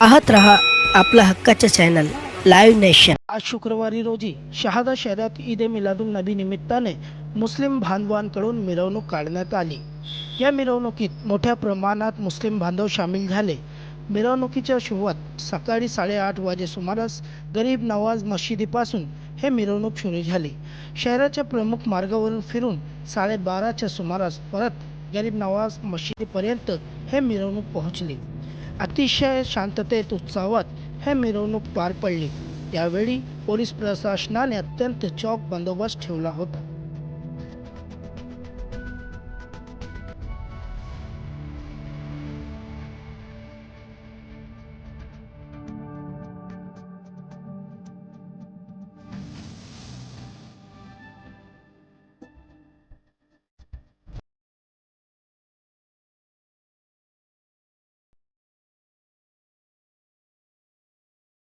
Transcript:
पाहत रहा आपला हक्काचे चॅनल लाईव्ह नेशन आज शुक्रवारी रोजी शहादा शहरात ईद ए मिलादुल नबी निमित्ताने मुस्लिम बांधवांकडून मिरवणूक काढण्यात आली. या मिरवणुकीत मोठ्या प्रमाणात मुस्लिम बांधव सामील झाले. मिरवणुकीच्या सुरुवात सकाळी साडेआठ वाजे सुमारास गरीब नवाज मशिदीपासून हे मिरवणूक सुरू झाली. शहराच्या प्रमुख मार्गावरून फिरून साडेबाराच्या सुमारास परत गरीब नवाज मशिदीपर्यंत हे मिरवणूक पोहोचली. अतिशय शांततेत उत्साहात हे मिरवणूक पार पडली. त्यावेळी पोलीस प्रशासनाने अत्यंत चौक बंदोबस्त ठेवला होता.